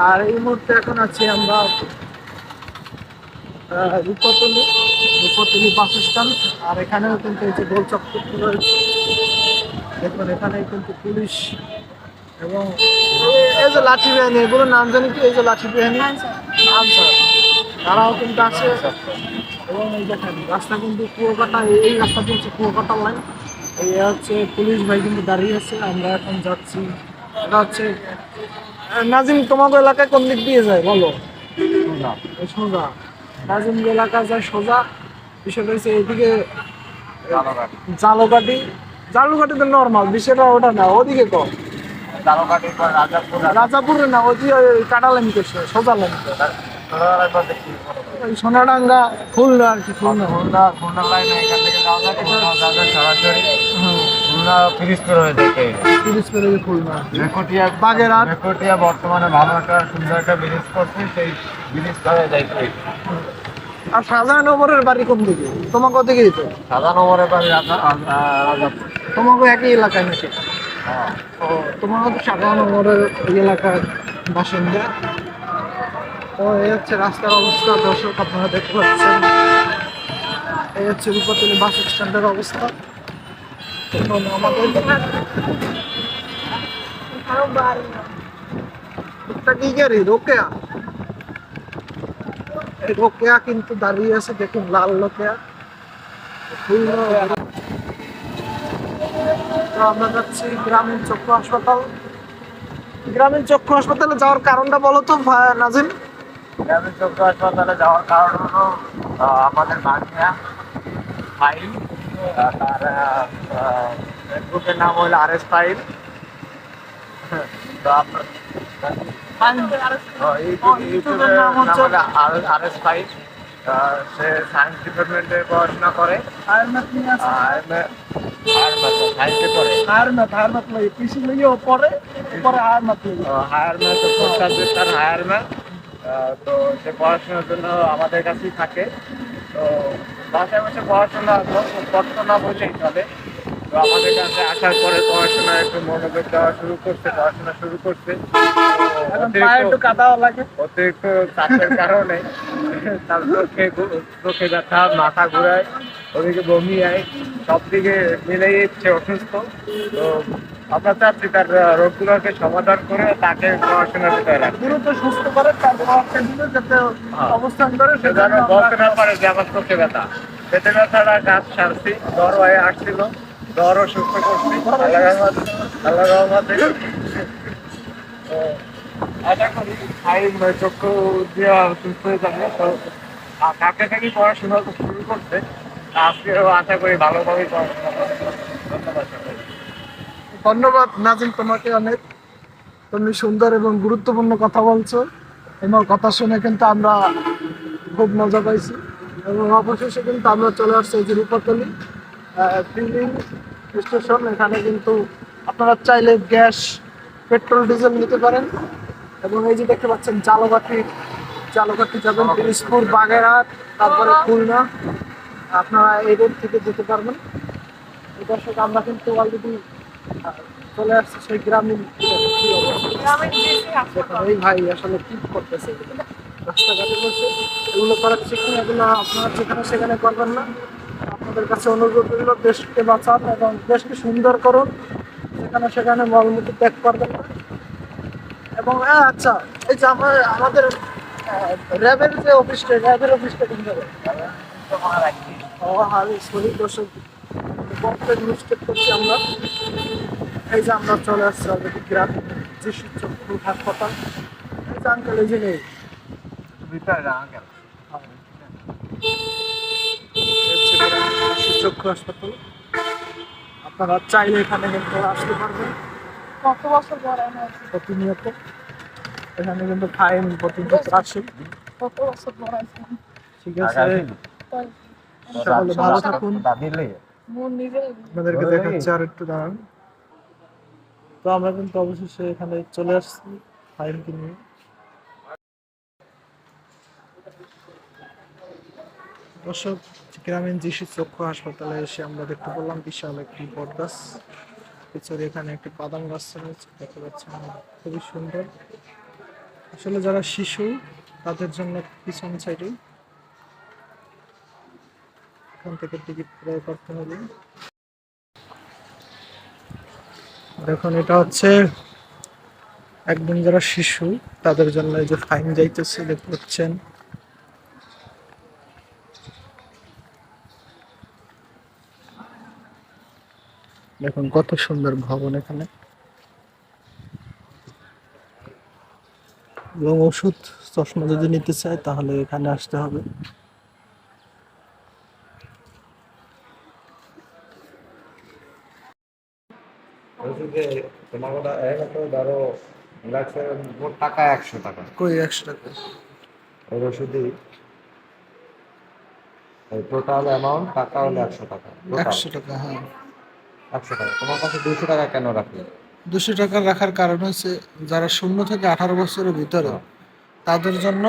আর এই মুহূর্তে এখন আছি আমরা রূপতলি রূপতলি বাস স্ট্যান্ড আর এখানেও কিন্তু এই যে গোল চক্র রয়েছে। দেখুন এখানে কিন্তু পুলিশ এবং এই- যে লাঠি বাহিনী এগুলোর নাম জানি কি? এই যে লাঠি বাহিনী? আনসার তারাও কিন্তু আছে। এবং এই দেখেন রাস্তা কিন্তু কুয়াকাটা এই রাস্তা হচ্ছে কুয়াকাটা লাইন এই হচ্ছে পুলিশ ভাই কিন্তু দাঁড়িয়ে আছে। আমরা এখন যাচ্ছি। এটা হচ্ছে নাজিম তোমাদের এলাকায় কোন দিক দিয়ে যায়? বলো। সোজা। নাজিম এলাকা যায় সোজা। বিষয়টা হচ্ছে এইদিকে জালকাটি জালুকাটি তো নর্মাল বিষয়টা ওটা না ওদিকে কম রাজাপুরে? না ওদিকে ওই কাটা লাইন করছে সোজা লাইন সোনাডাঙ্গা খুলনা আর কি খুলনা। হ্যাঁ পিরিজপুর হয়ে থাকে তিরিশ পেরে খুলনা মেকটিয়া বাগেরহাট। মেকটিয়া বর্তমানে ভালো একটা সুন্দর একটা ব্রিজ করছে সেই ব্রিজ ধরে যাইতে আর শাহজাহান ওমরের বাড়ি কোন দিকে? তোমাকে ওদিকেই তো। সাদা নম্বরে পারে রাজা রাজাপুর। তোমাকে একই এলাকায় নাকি? ও তোমাকে তো শাহজাহান ওমরের এলাকার বাসিন্দা। তো এই হচ্ছে রাস্তার অবস্থা দর্শক আপনারা দেখতে পাচ্ছেন। এই হচ্ছে রূপাতলি বাস স্ট্যান্ডের অবস্থা। রোকেয়া রোকেয়া কিন্তু দাঁড়িয়ে আছে দেখুন লাল রোকেয়া আমরা যাচ্ছি গ্রামীণ চক্ষু হাসপাতাল গ্রামীণ চক্ষু হাসপাতালে যাওয়ার কারণটা বলো তো নাজিম গ্রামীণ চক্ষু হাসপাতালে যাওয়ার কারণ হলো আমাদের ফাইল তার গ্রুপের নাম হলো আর এস ফাইল তো আপনার ইউটিউবের নাম হলো আর এস ফাইল সে সায়েন্স ডিপার্টমেন্টে পড়াশোনা করে। হায়ার ম্যাথ আর সায়েন্সে পড়ে। হায়ার ম্যাথ হায়ার ম্যাথ লাগে লইয়ে পরে পরে হায়ার ম্যাথ লাগে হায়ার ম্যাথ ফোর্থ সাবজেক্ট তার হায়ার ম্যাথ তো সে পড়াশোনার জন্য আমাদের কাছেই থাকে। তো বাসায় বসে পড়াশোনা করতো না বললেই চলে। তো আমাদের কাছে আসার পরে পড়াশোনা একটু মনোযোগ দেওয়া শুরু করছে পড়াশোনা শুরু করছে। একটু কাদাও লাগে। অতিরিক্ত চাপের কারণে তার চোখে চোখে ব্যথা মাথা ঘুরায় ওদিকে বমি আয় সব দিকে মিলেই সে অসুস্থ। তো আমরা চাচ্ছি তার রোগগুলোকে সমাধান করে তাকে পড়াশোনার ভিতরে দ্রুত সুস্থ করে যাতে অবস্থান করে সে যেন বলতে না পারে যে আমার চোখে ব্যথা। পেটে ব্যথাটা গাছ সারছি জ্বর হয়ে আসছিল জ্বরও সুস্থ করছি। আল্লাহ রহমত আল্লাহ রহমতে। তো আশা করি চক্ষু দিয়ে সুস্থ হয়ে যাবে। তো কাকে থেকে পড়াশোনা শুরু করছে আজকেও আশা করি ভালোভাবেই পড়াশোনা করবে ধন্যবাদ। ধন্যবাদ নাজিম, তোমাকে অনেক। তুমি সুন্দর এবং গুরুত্বপূর্ণ কথা বলছো। তোমার কথা শুনে কিন্তু আমরা খুব মজা পাইছি। এবং অবশেষে কিন্তু আমরা চলে আসছি এই যে রূপতলি ফিলিং স্টেশন এখানে কিন্তু আপনারা চাইলে গ্যাস, পেট্রোল, ডিজেল নিতে পারেন। এবং এই যে দেখতে পাচ্ছেন জালকাঠি জালকাঠি যাবেন পিরিজপুর বাগেরহাট, তারপরে খুলনা। আপনারা এই রোড থেকে যেতে পারবেন। এই দর্শক, আমরা কিন্তু অলরেডি চলে আসছে সেই গ্রামীণ এই ভাই আসলে কি করতেছে? দেশকে বাঁচান এবং দেশকে সুন্দর করুন। সেখানে সেখানে মলমূত্র ত্যাগ না। এবং হ্যাঁ আচ্ছা এই যে আমার, আমাদের র্যাবের যে অফিসটা, র্যাবের অফিসটা কোন জায়গায়? ও, আমি বক্তের মিস্টেক করছি আমরা। এই যে আমরা চলে আসছি অলরেডি গ্রাম যিশু চক্ষু হাসপাতাল। এই যে আঙ্কেল এই যে নেই। যিশু চক্ষু হাসপাতাল। আপনারা চাইলে এখানে কিন্তু আসতে পারবেন। কত বছর পরে প্রতিনিয়ত। এখানে কিন্তু ফাইন প্রতিনিয়ত আসে। কত বছর পরে ঠিক আছে। সকলে ভালো থাকুন। আপনাদেরকে দেখাচ্ছি আর একটু দাঁড়ান। তো আমরা কিন্তু অবশেষে এখানে চলে আসছি ফাইলকে নিয়ে। দর্শক গ্রামীণ যিশু চক্ষু হাসপাতালে এসে আমরা দেখতে পেলাম বিশাল একটি বটগাছ। পিছনে এখানে একটি বাদাম গাছ রয়েছে দেখতে পাচ্ছেন খুবই সুন্দর। আসলে যারা শিশু তাদের জন্য পিছন সাইডে এখান থেকে টিকিট ক্রয় করতে হবে। দেখুন এটা হচ্ছে একদম যারা শিশু, তাদের জন্য এই যে ফাইন যাইতেছে, দেখতে পাচ্ছেন। দেখুন কত সুন্দর ভবন এখানে। এবং ওষুধ চশমা যদি নিতে চায়, তাহলে এখানে আসতে হবে বলছি যে তোমার কথা এক একটা ধরো মোট টাকা একশো টাকা। কই একশো টাকা? ওষুধই। টোটাল অ্যামাউন্ট টাকা হলো একশো টাকা একশো টাকা হ্যাঁ। একশো টাকা। তোমার কাছে দুশো টাকা কেন রাখলে? দুশো টাকা রাখার কারণ হচ্ছে যারা শূন্য থেকে আঠারো বছরের ভিতরে হ্যাঁ। তাদের জন্য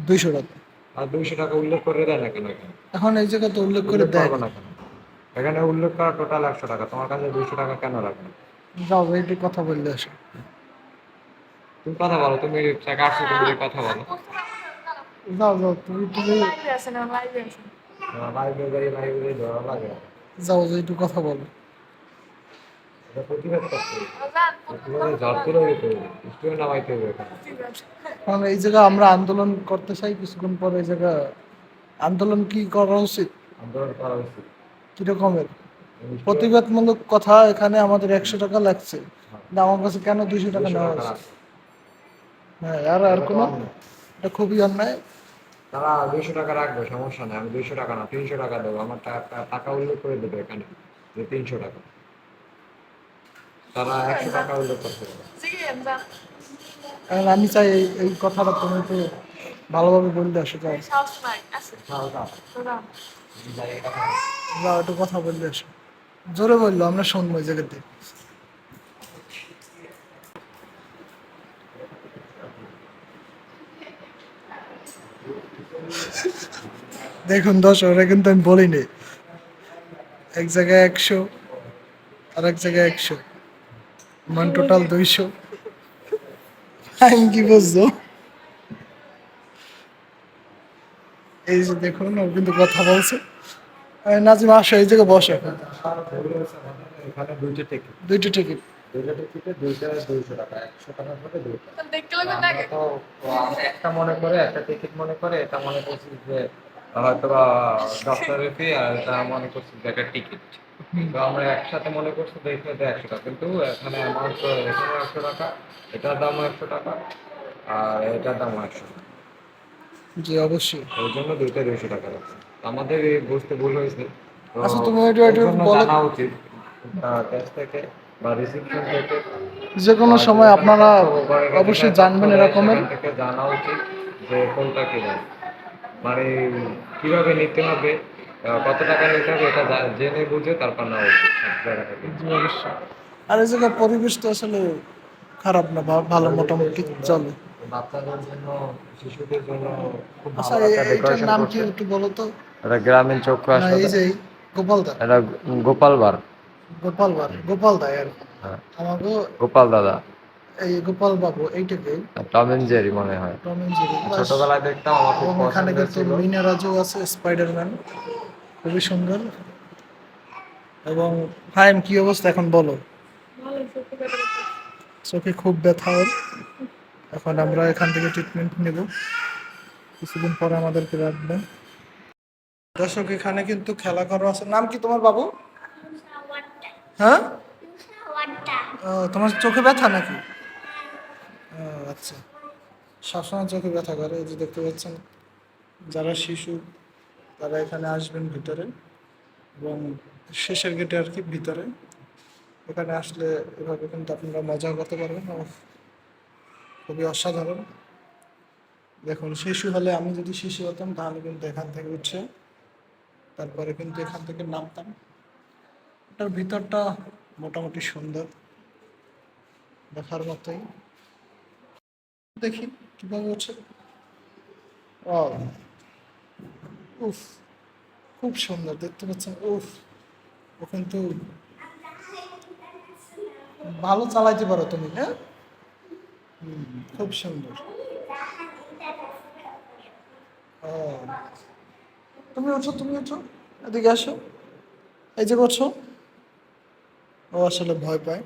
দুইশো টাকা। আর দুইশো টাকা উল্লেখ করে দেয় না কেন এখন? এই জায়গায় জায়গাতে উল্লেখ করে দেয় না। কেন? এখানে উল্লেখ করা টোটাল একশো টাকা। তোমার কাছে দুইশো টাকা কেন রাখলে? যাও এইটি কথা বললে আসো। তুমি কথা বলো তুমি টাকা আসছো তুমি কথা বলো। যাও যাও তুমি তুমি লাগে। যাও একটু কথা বলো। কারণ এই জায়গা আমরা আন্দোলন করতে চাই কিছুক্ষণ পরে এই জায়গা আন্দোলন কি করা উচিত? আন্দোলন করা উচিত। কিরকমের? প্রতিবাদমূলক কথা এখানে আমাদের একশো টাকা লাগছে। না আমার কাছে কেন দুইশো টাকা নেওয়া হয়েছে? হ্যাঁ আর আর কোনো? এটা তো খুবই অন্যায়। তারা দুইশো টাকা রাখবে সমস্যা নেই। আমি দুইশো টাকা না তিনশো টাকা দেবো। আমার টাকা উল্লেখ করে দেবে এখানে যে তিনশো টাকা। তারা একশো টাকা উল্লেখ করতে পারে আমি চাই এই কথাটা তুমি একটু ভালোভাবে বললে আসো যাও। তো একটু কথা বললে আসো। জোরে বলল, আমরা শুনব এই জায়গাতে। দেখুন দশ ওরা কিন্তু আমি বলিনি। এক জায়গায় একশো আর এক জায়গায় একশো। মান টোটাল দুইশো। আমি কি বুঝছ এই যে দেখুন, ও কিন্তু কথা বলছে। নাজিম আসো এই জায়গায় বসে। এখানে দুইটা টিকিট দুইটা টিকিট দুইটা টিকিটে দুইটা দুইশো টাকা একশো টাকা করে দুইটা তো দেখতে লাগবে না আমরা তো একটা মনে করে একটা টিকিট মনে করে এটা মনে করছি যে হয়তো বা ডক্টরের ফি আর এটা মনে করছি যে একটা টিকিট তো আমরা একসাথে মনে করছি দেখে তো একশো টাকা। কিন্তু এখানে অ্যামাউন্ট তো এখানে একশো টাকা এটার দামও একশো টাকা আর এটার দামও একশো টাকা। জি অবশ্যই। ওই জন্য দুইটা দুইশো টাকা রাখছে আমাদের এই বুঝতে ভুল হয়েছে। আচ্ছা, তুমি একটু- একটু জানা উচিত ক্যাশ থেকে বা রিসিপশন থেকে। যে কোনো সময় আপনারা অবশ্যই জানবেন এরকমের। থেকে জানা উচিত যে কোনটা কি মানে কীভাবে নিতে হবে কত টাকা নিতে হবে এটা জেনে বুঝে তারপর উচিত। অবশ্যই। আর এই জায়গায় পরিবেশ তো আসলে খারাপ না ভালো মোটামুটি চলে। বাচ্চাদের জন্য শিশুদের জন্য খুব আচ্ছা একটা নাম কি একটু বলো তো? এটা গ্রামীণ চক্ষু এই হাসপাতাল। যে গোপালদা এটা গোপালবার গোপালবার গোপালদা আর হ্যাঁ। আমাকে গোপাল দাদা। এই গোপাল বাবু এইটাকে টম এন্ড জেরি মনে হয়। Tom and Jerry. ছোটবেলায় দেখতাম আমার খুব পছন্দ কিন্তু মিনা রাজু আছে স্পাইডারম্যান। খুবই সুন্দর। এবং ফাইম কি অবস্থা এখন বলো। চোখে খুব ব্যথা ওর। এখন আমরা এখান থেকে ট্রিটমেন্ট নেব। কিছুদিন পরে আমাদেরকে রাখবে দর্শক, এখানে কিন্তু খেলা করা আছে। নাম কি তোমার বাবু? হ্যাঁ? তোমার চোখে ব্যথা নাকি? আচ্ছা। সবসময় চোখে ব্যথা করে, এই যে দেখতে পাচ্ছেন, যারা শিশু, তারা এখানে আসবেন ভিতরে এবং শেষের গেটে আর কি ভিতরে। এখানে আসলে এভাবে কিন্তু আপনারা মজা করতে পারবেন। খুবই অসাধারণ। দেখুন, শিশু হলে আমি যদি শিশু হতাম, তাহলে কিন্তু এখান থেকে উঠছে। তারপরে কিন্তু এখান থেকে নামতাম। এটার ভিতরটা মোটামুটি সুন্দর, দেখার মতোই। দেখি কীভাবে ও উফ, খুব সুন্দর, দেখতে পাচ্ছেন, উফ, ও কিন্তু ভালো চালাইতে পারো তুমি হ্যাঁ? খুব সুন্দর। ও তুমি ওঠো তুমি ওঠো। এদিকে আসো। এই যে করছ ও আসলে ভয় পায়।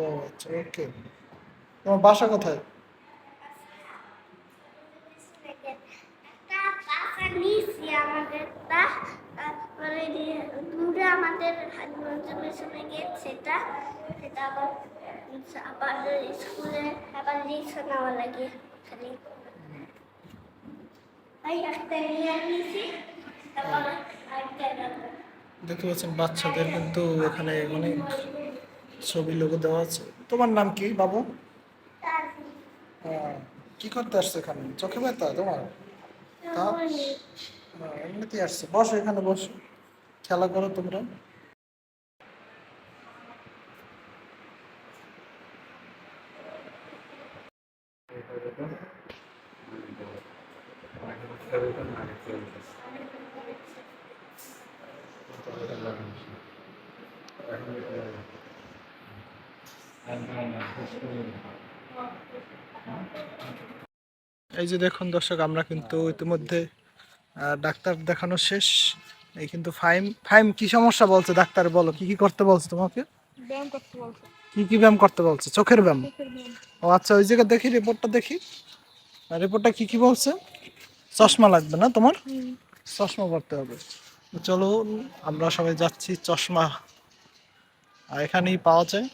ও আচ্ছা ওকে। তোমার বাসা কোথায়? আমাদের পেছনে গেট সেটা সেটা আবার স্কুলে নেওয়া লাগে। খালি দেখতে পাচ্ছেন বাচ্চাদের কিন্তু এখানে অনেক ছবি লোগো দেওয়া আছে। তোমার নাম কি বাবু? কি করতে আসছো এখানে? চোখে ব্যথা তোমার? এমনিতেই আসছে। বসো এখানে বসো। খেলা করো তোমরা। এই যে দেখুন দর্শক আমরা কিন্তু ইতিমধ্যে ডাক্তার দেখানো শেষ। এই কিন্তু ফাইম ফাইম কি সমস্যা বলছে? ডাক্তার বলো কি কি করতে বলছে তোমাকে? ব্যায়াম করতে বলছে। কি কি ব্যায়াম করতে বলছে? চোখের ব্যায়াম? ও আচ্ছা ওই জায়গায় দেখি রিপোর্টটা দেখি। রিপোর্টটা কি কি বলছে? চশমা লাগবে না তোমার? চশমা পড়তে হবে। চলো আমরা সবাই যাচ্ছি চশমা। এখানেই পাওয়া যায়।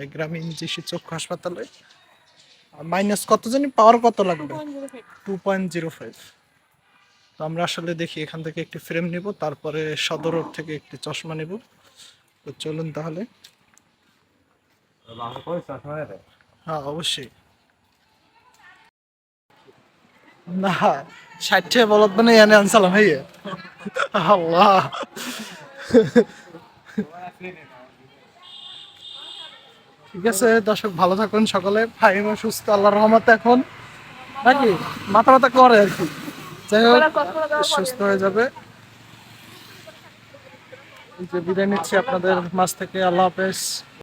এই গ্রামীণ জিসি চক্ষু হাসপাতালে। মাইনাস কত জানি? পাওয়ার কত লাগবে? টু পয়েন্ট জিরো ফাইভ তো আমরা আসলে দেখি এখান থেকে একটি ফ্রেম নিব তারপরে সদর রোড থেকে একটি চশমা নিব। তো চলুন তাহলে। হ্যাঁ অবশ্যই। না ষাট বলত মানে এনে আনসালাম ভাইয়া আল্লাহ। ঠিক আছে, দর্শক, ভালো থাকুন সকলে। ফাইম সুস্থ আল্লাহ রহমত এখন নাকি? মাথা মাথা করে আর কি। যাই হোক, সুস্থ হয়ে যাবে। যে বিদায় নিচ্ছি আপনাদের মাছ থেকে। আল্লাহ হাফেজ।